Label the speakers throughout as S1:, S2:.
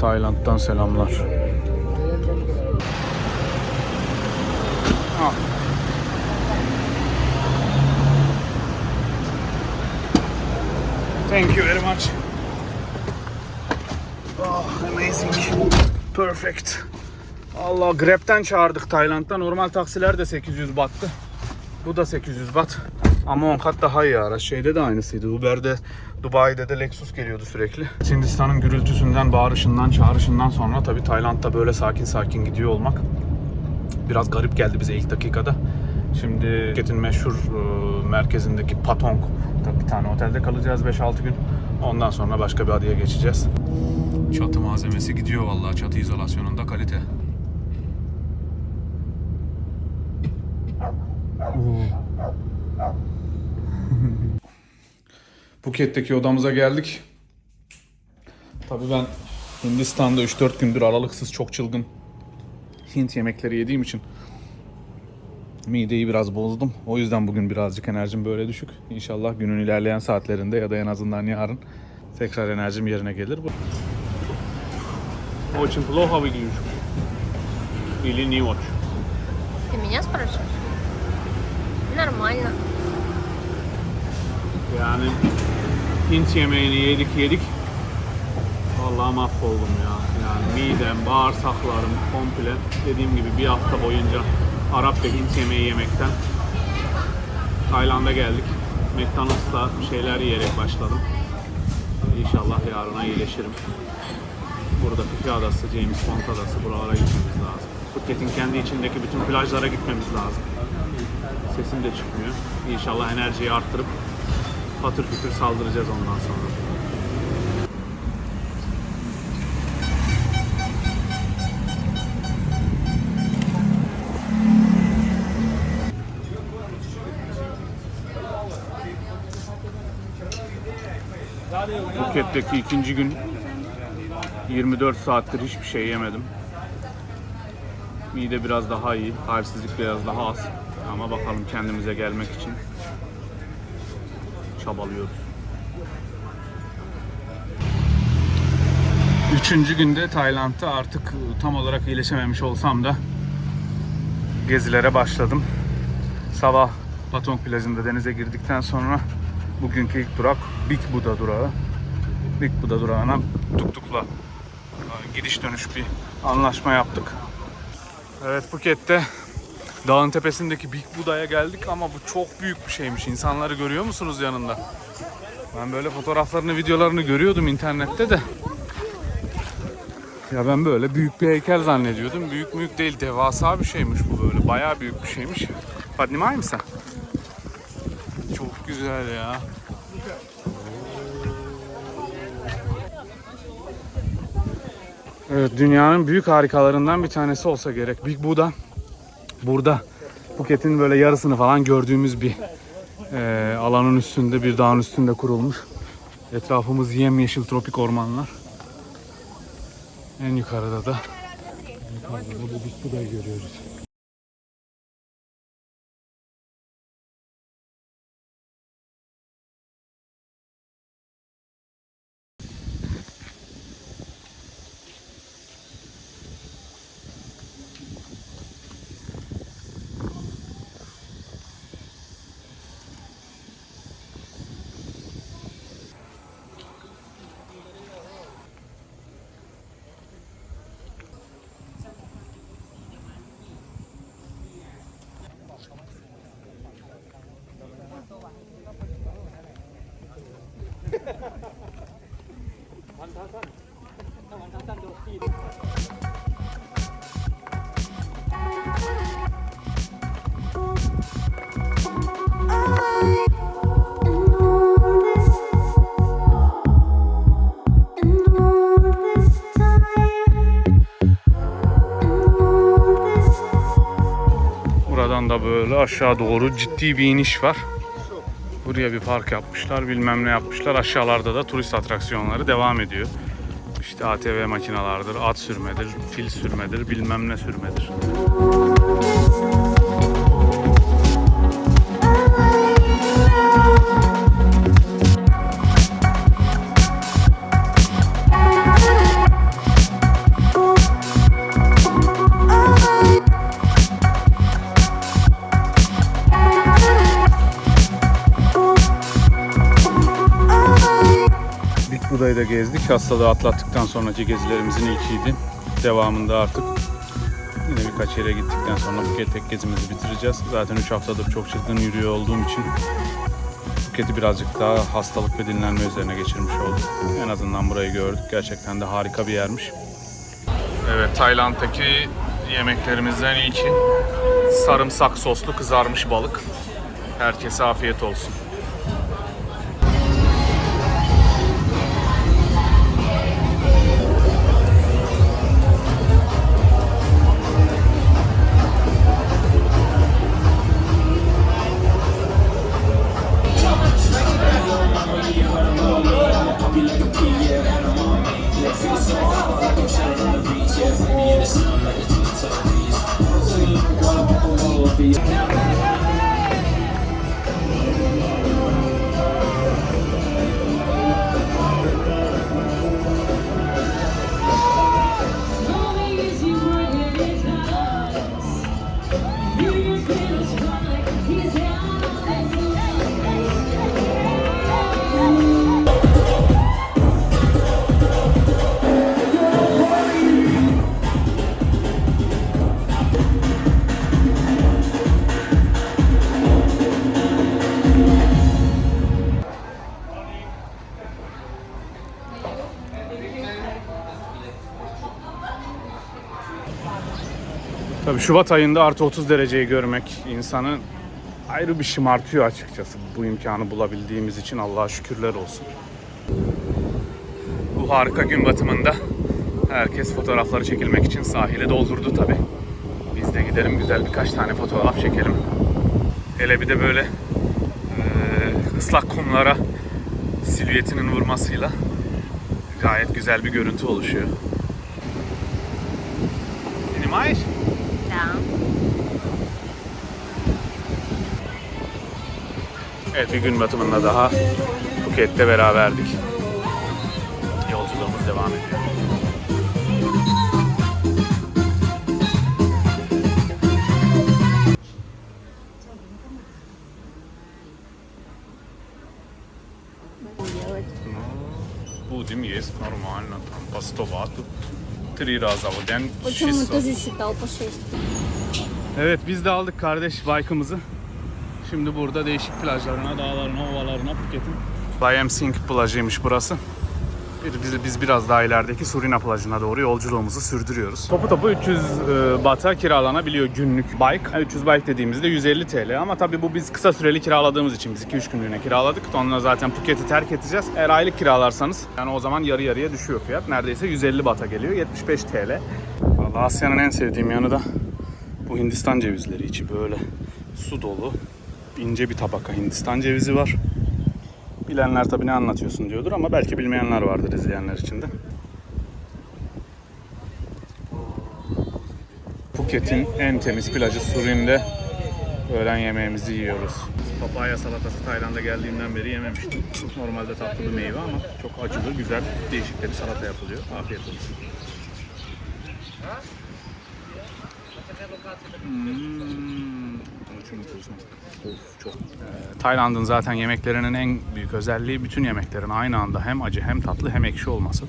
S1: Tayland'dan selamlar. Ah. Thank you very much. Oh, amazing. Perfect. Allah Grab'den çağırdık Tayland'da. Normal taksiler de 800 battı. Bu da 800 bat. Ama 10 kat daha iyi araç. Şeyde de aynısıydı. Uber'de, Dubai'de de Lexus geliyordu sürekli. Hindistan'ın gürültüsünden, bağırışından, çağrışından sonra tabii Tayland'da böyle sakin sakin gidiyor olmak biraz garip geldi bize ilk dakikada. Şimdi Phuket'in meşhur e, merkezindeki Patong'da bir tane otelde kalacağız 5-6 gün. Ondan sonra başka bir adaya geçeceğiz. Çatı malzemesi gidiyor vallahi çatı izolasyonunda kalite. Phuket'teki odamıza geldik. Tabii ben Hindistan'da 3-4 gündür aralıksız çok çılgın Hint yemekleri yediğim için mideyi biraz bozdum. O yüzden bugün birazcık enerjim böyle düşük. İnşallah günün ilerleyen saatlerinde ya da en azından yarın tekrar enerjim yerine gelir. Очень плохо выглядишь. Или не очень.
S2: Ты меня спрашиваешь? Нормально.
S1: Yani Hint yemeğini yedik yedik. Vallahi mahvoldum ya. Yani midem, bağırsaklarım komple dediğim gibi bir hafta boyunca Arap ve Hint yemeği yemekten Tayland'a geldik. McDonald's'ta şeyler yiyerek başladım. İnşallah yarına iyileşirim. Burada Fifi Adası, James Bond Adası buralara gitmemiz lazım. Phuket'in kendi içindeki bütün plajlara gitmemiz lazım. Sesim de çıkmıyor. İnşallah enerjiyi arttırıp patır kütür saldıracağız ondan sonra. Phuket'teki ikinci gün 24 saattir hiçbir şey yemedim. Mide biraz daha iyi, halsizlik biraz daha az. Ama bakalım kendimize gelmek için çabalıyoruz. Üçüncü günde Tayland'da artık tam olarak iyileşememiş olsam da gezilere başladım. Sabah Patong plajında denize girdikten sonra bugünkü ilk durak Big Buddha durağı. Big Buddha durağına tuktukla e, gidiş dönüş bir anlaşma yaptık. Evet Phuket'te dağın tepesindeki Big Buda'ya geldik ama bu çok büyük bir şeymiş. İnsanları görüyor musunuz yanında? Ben böyle fotoğraflarını, videolarını görüyordum internette de. Ya ben böyle büyük bir heykel zannediyordum. Büyük büyük değil, devasa bir şeymiş bu böyle. Bayağı büyük bir şeymiş. Fatma mısın? Çok güzel ya. Evet, dünyanın büyük harikalarından bir tanesi olsa gerek. Big Buddha burada Phuket'in böyle yarısını falan gördüğümüz bir e, alanın üstünde, bir dağın üstünde kurulmuş. Etrafımız yemyeşil tropik ormanlar. En yukarıda da yukarıda da bu Buddha'yı görüyoruz. Buradan da böyle aşağı doğru ciddi bir iniş var. Buraya bir park yapmışlar, bilmem ne yapmışlar. Aşağılarda da turist atraksiyonları devam ediyor. İşte ATV makinalardır, at sürmedir, fil sürmedir, bilmem ne sürmedir. De gezdik. Hastalığı atlattıktan sonraki gezilerimizin ilkiydi. Devamında artık yine birkaç yere gittikten sonra Phuket tek gezimizi bitireceğiz. Zaten 3 haftadır çok çılgın yürüyor olduğum için Phuket'i birazcık daha hastalık ve dinlenme üzerine geçirmiş olduk. En azından burayı gördük. Gerçekten de harika bir yermiş. Evet, Tayland'daki yemeklerimizden ilki sarımsak soslu kızarmış balık. Herkese afiyet olsun. Tabii Şubat ayında artı 30 dereceyi görmek insanı ayrı bir şımartıyor açıkçası. Bu imkanı bulabildiğimiz için Allah'a şükürler olsun. Bu harika gün batımında herkes fotoğrafları çekilmek için sahile doldurdu tabii. Biz de gidelim güzel birkaç tane fotoğraf çekelim. Hele bir de böyle ıslak kumlara silüetinin vurmasıyla gayet güzel bir görüntü oluşuyor. Sinimayış.
S2: Да.
S1: Evet bir gün batımında daha Phuket'te beraberdik. Yolculuğumuz devam ediyor. Будем есть нормально, там пастовату. Три раза в день.
S3: Почему
S1: чисто.
S3: ты засчитал по 6?
S1: Evet biz de aldık kardeş bike'ımızı. Şimdi burada değişik plajlarına, dağlarına, ovalarına Phuket'in. Bayam Singh plajıymış burası. Biz, biz biraz daha ilerideki Surina plajına doğru yolculuğumuzu sürdürüyoruz. Topu topu 300 e, bata kiralanabiliyor günlük bike. Yani 300 bike dediğimizde 150 TL ama tabii bu biz kısa süreli kiraladığımız için biz 2-3 günlüğüne kiraladık. Sonra zaten Phuket'i terk edeceğiz. Eğer aylık kiralarsanız yani o zaman yarı yarıya düşüyor fiyat. Neredeyse 150 bata geliyor. 75 TL. Vallahi Asya'nın en sevdiğim yanı da bu Hindistan cevizleri içi böyle su dolu ince bir tabaka Hindistan cevizi var. Bilenler tabii ne anlatıyorsun diyordur ama belki bilmeyenler vardır izleyenler içinde. Phuket'in en temiz plajı Surin'de öğlen yemeğimizi yiyoruz. Papaya salatası Tayland'a geldiğimden beri yememiştim. Normalde tatlı bir meyve ama çok acılı, güzel, değişik de bir salata yapılıyor. Afiyet olsun. Hmm. Of. Ee, Tayland'ın zaten yemeklerinin en büyük özelliği bütün yemeklerin aynı anda hem acı hem tatlı hem ekşi olması.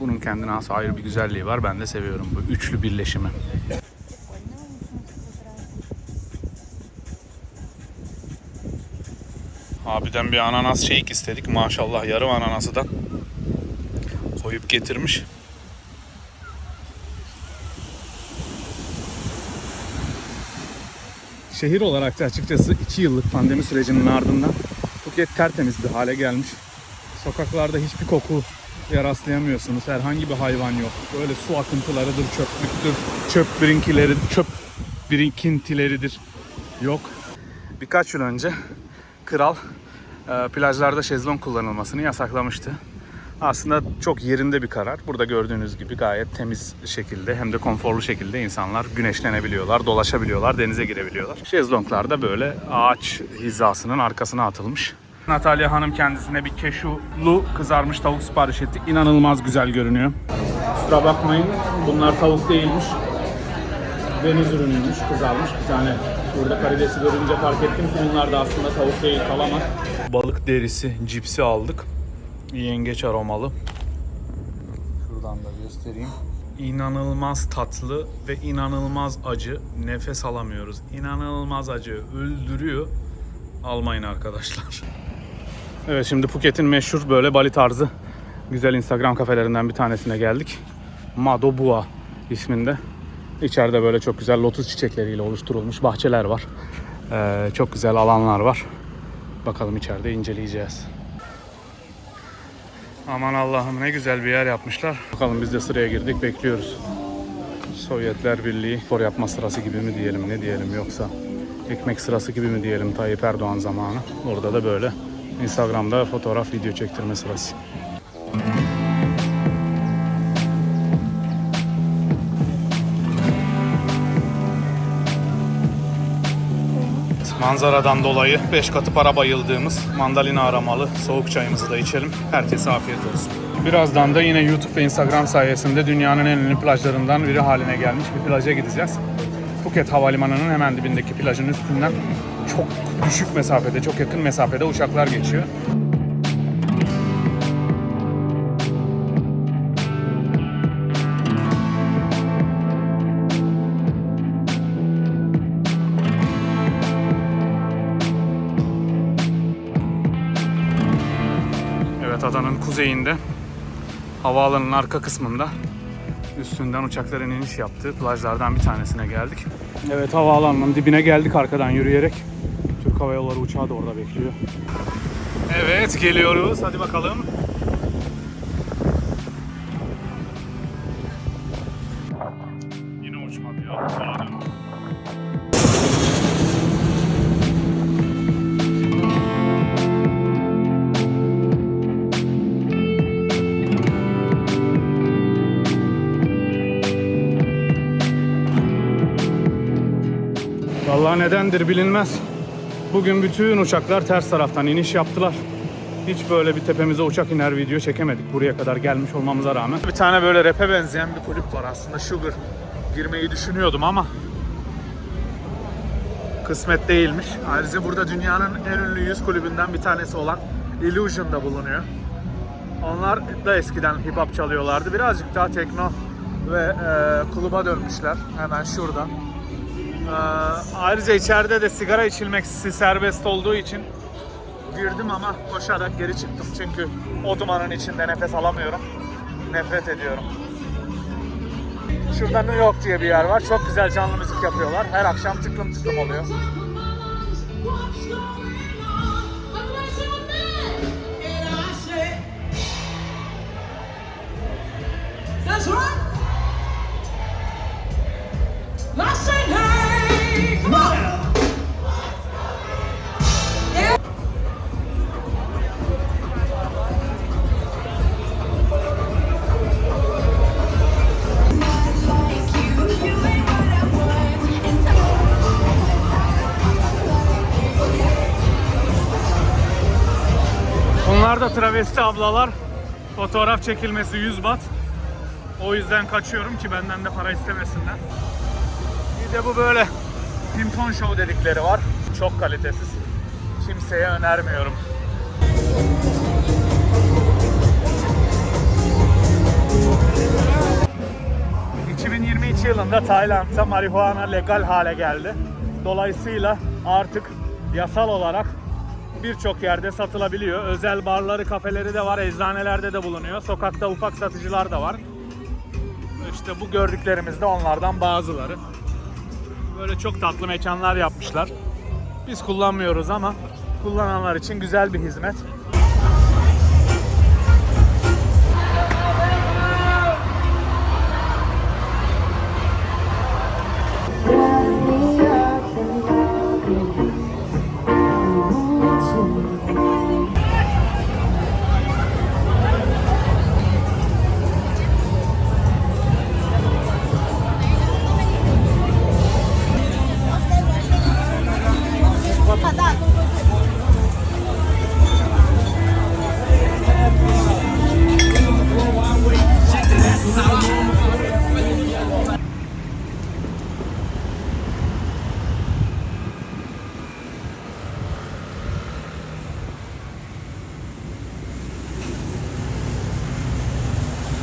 S1: Bunun kendine has ayrı bir güzelliği var. Ben de seviyorum bu üçlü birleşimi. Abiden bir ananas shake istedik. Maşallah yarım ananası da koyup getirmiş. Şehir olarak da açıkçası 2 yıllık pandemi sürecinin ardından Phuket tertemiz bir hale gelmiş. Sokaklarda hiçbir koku rastlayamıyorsunuz. Herhangi bir hayvan yok. Böyle su akıntılarıdır, çöplüktür, çöp birikintileri, çöp birikintileridir. Yok. Birkaç yıl önce kral e, plajlarda şezlong kullanılmasını yasaklamıştı. Aslında çok yerinde bir karar. Burada gördüğünüz gibi gayet temiz şekilde hem de konforlu şekilde insanlar güneşlenebiliyorlar, dolaşabiliyorlar, denize girebiliyorlar. Şezlonglar da böyle ağaç hizasının arkasına atılmış. Natalya Hanım kendisine bir keşulu kızarmış tavuk sipariş etti. İnanılmaz güzel görünüyor. Kusura bakmayın bunlar tavuk değilmiş. Deniz ürünüymüş, kızarmış bir tane. Burada karidesi görünce fark ettim ki bunlar da aslında tavuk değil, kalamak. Balık derisi, cipsi aldık. Yengeç aromalı. Şuradan da göstereyim. İnanılmaz tatlı ve inanılmaz acı. Nefes alamıyoruz. İnanılmaz acı. Öldürüyor. Almayın arkadaşlar. Evet şimdi Phuket'in meşhur böyle Bali tarzı güzel Instagram kafelerinden bir tanesine geldik. Mado Bua isminde. İçeride böyle çok güzel lotus çiçekleriyle oluşturulmuş bahçeler var. Ee, çok güzel alanlar var. Bakalım içeride inceleyeceğiz. Aman Allah'ım ne güzel bir yer yapmışlar. Bakalım biz de sıraya girdik bekliyoruz. Sovyetler Birliği spor yapma sırası gibi mi diyelim ne diyelim yoksa ekmek sırası gibi mi diyelim Tayyip Erdoğan zamanı. Orada da böyle Instagram'da fotoğraf video çektirme sırası. Manzaradan dolayı 5 katı para bayıldığımız mandalina aramalı soğuk çayımızı da içelim. Herkese afiyet olsun. Birazdan da yine YouTube ve Instagram sayesinde dünyanın en ünlü plajlarından biri haline gelmiş bir plaja gideceğiz. Phuket Havalimanı'nın hemen dibindeki plajın üstünden çok düşük mesafede, çok yakın mesafede uçaklar geçiyor. Adanın kuzeyinde havaalanının arka kısmında üstünden uçakların iniş yaptığı plajlardan bir tanesine geldik. Evet havaalanının dibine geldik arkadan yürüyerek. Türk Hava Yolları uçağı da orada bekliyor. Evet geliyoruz hadi bakalım. Nedendir bilinmez. Bugün bütün uçaklar ters taraftan iniş yaptılar. Hiç böyle bir tepemize uçak iner video çekemedik buraya kadar gelmiş olmamıza rağmen. Bir tane böyle rap'e benzeyen bir kulüp var aslında Sugar. Girmeyi düşünüyordum ama kısmet değilmiş. Ayrıca burada dünyanın en ünlü 100 kulübünden bir tanesi olan Illusion'da bulunuyor. Onlar da eskiden hip hop çalıyorlardı. Birazcık daha tekno ve e, kluba dönmüşler. Hemen şurada. Ee, ayrıca içeride de sigara içilmeksi serbest olduğu için girdim ama koşarak geri çıktım. Çünkü o dumanın içinde nefes alamıyorum. Nefret ediyorum. Şurada New York diye bir yer var. Çok güzel canlı müzik yapıyorlar. Her akşam tıklım tıklım oluyor.
S3: What's going on?
S1: Travesti ablalar. Fotoğraf çekilmesi 100 bat. O yüzden kaçıyorum ki benden de para istemesinler. Bir de bu böyle Pimpon Show dedikleri var. Çok kalitesiz. Kimseye önermiyorum. ...2022 yılında Tayland'da marihuana legal hale geldi. Dolayısıyla artık yasal olarak birçok yerde satılabiliyor. Özel barları, kafeleri de var, eczanelerde de bulunuyor. Sokakta ufak satıcılar da var. İşte bu gördüklerimiz de onlardan bazıları. Böyle çok tatlı mekanlar yapmışlar. Biz kullanmıyoruz ama kullananlar için güzel bir hizmet.